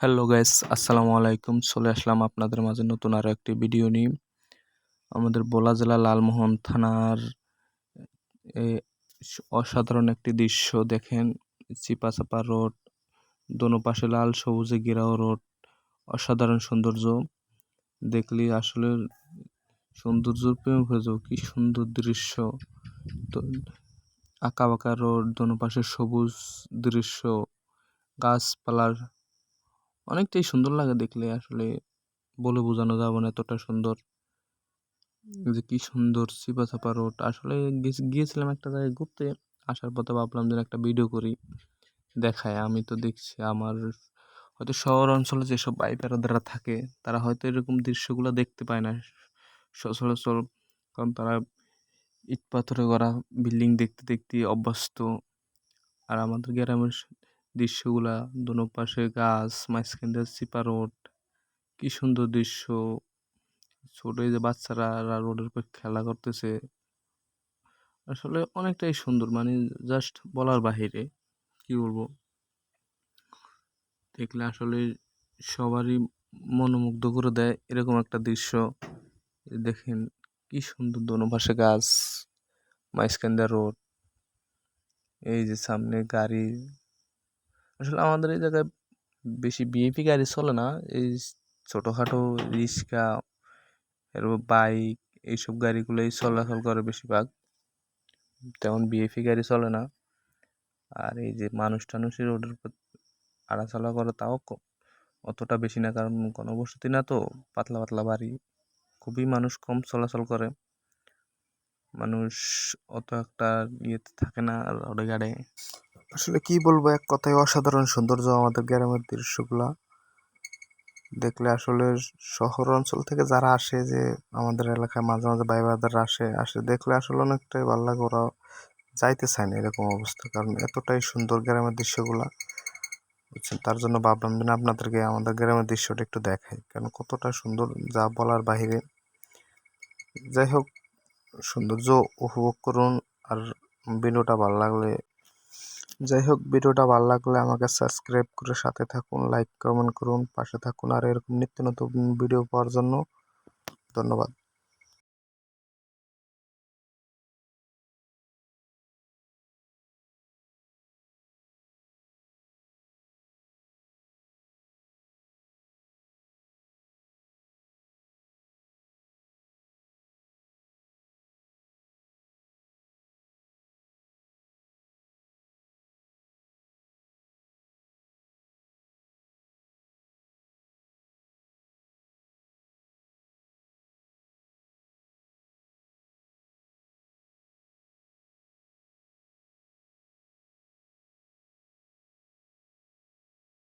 Hello guys আসসালামু আলাইকুম। চলে আসলাম আপনাদের মাঝে নতুন আরও একটি ভিডিও নিয়ে। আমাদের বোলা জেলা লালমোহন থানার অসাধারণ একটি দৃশ্য দেখেন। চিপাচাপা রোড, দোনো পাশে লাল সবুজে ঘেরাও রোড, অসাধারণ সৌন্দর্য। দেখলে আসলে সৌন্দর্যের প্রেম হয়ে যাব, কি সুন্দর দৃশ্য। তো, আঁকা বাঁকা রোড, দোনো পাশে সবুজ দৃশ্য, গাছপালার অনেকটাই সুন্দর লাগে দেখলে আসলে। বলে বোঝানো যাবে না এতটা সুন্দর। যে কি সুন্দর চিপা চাপা রোড। আসলে গিয়েছিলাম একটা জায়গায় ঘুরতে। আসার পথে ভাবলাম যে একটা ভিডিও করি। দেখায়। আমি তো দেখছি আমার হয়তো শহর অঞ্চলে যেসব বেড়াদারা থাকে তারা হয়তো এরকম দৃশ্যগুলো দেখতে পায় না। সচরাচর কারণ তারা ইট পাথরে করা বিল্ডিং দেখতে দেখতে অভ্যস্ত। আর আমাদের গ্রামের দৃশ্যগুলা, দোনো পাশে গাছ, মাঝখান দিয়ে চিপা রোড, কি সুন্দর দৃশ্য। ছোট যে বাচ্চারা রোডের উপর খেলা করতেছে। আসলে অনেকটাই সুন্দর মানে জাস্ট বলার বাহিরে, কি বলব? দেখলে আসলে সবারই মনোমুগ্ধ করে দেয় এরকম একটা দৃশ্য। দেখেন কি সুন্দর দোনো পাশে গাছ দিয়ে রোড, এই যে সামনে গাড়ি আসলে আমাদের এই জায়গায় বেশি বিএপি গাড়ি চলে না। এই ছোটোখাটো রিক্সা, এরপর বাইক এইসব গাড়িগুলোই চলাচল করে বেশিরভাগ। তেমন বিএপি গাড়ি চলে না। আর এই যে মানুষ টানুষই রোডের উপর আড়াচলা করে তাও অতটা বেশি না। কারণ ঘনবসতি না তো, পাতলা পাতলা বাড়ি। খুবই মানুষ কম চলাচল করে। মানুষ অত একটা ইয়েতে থাকে না রোডে গাড়ে আসলে কি বলব, এক কথায় অসাধারণ সৌন্দর্য আমাদের গ্রামের দৃশ্যগুলা। দেখলে আসলে শহর অঞ্চল থেকে যারা আসে, যে আমাদের এলাকায় মাঝে মাঝে ভাই বাদাররা আসে আসে, দেখলে আসলে অনেকটাই ভালো লাগে। ওরা যাইতে চায় না এরকম অবস্থা, কারণ এতটাই সুন্দর গ্রামের দৃশ্যগুলা। বুঝছেন? তার জন্য ভাবলাম যে আপনাদেরকে আমাদের গ্রামের দৃশ্যটা একটু দেখাই কারণ কতটা সুন্দর যা বলার বাহিরে। যাই হোক, সৌন্দর্য উপভোগ করুন, আর ভিডিওটা ভালো লাগলে যাই হোক ভিডিওটা ভালো লাগলে আমাকে সাবস্ক্রাইব করে সাথে থাকুন, লাইক, কমেন্ট করুন, পাশে থাকুন, আর এরকম নিত্য নতুন ভিডিও পাওয়ার জন্য ধন্যবাদ।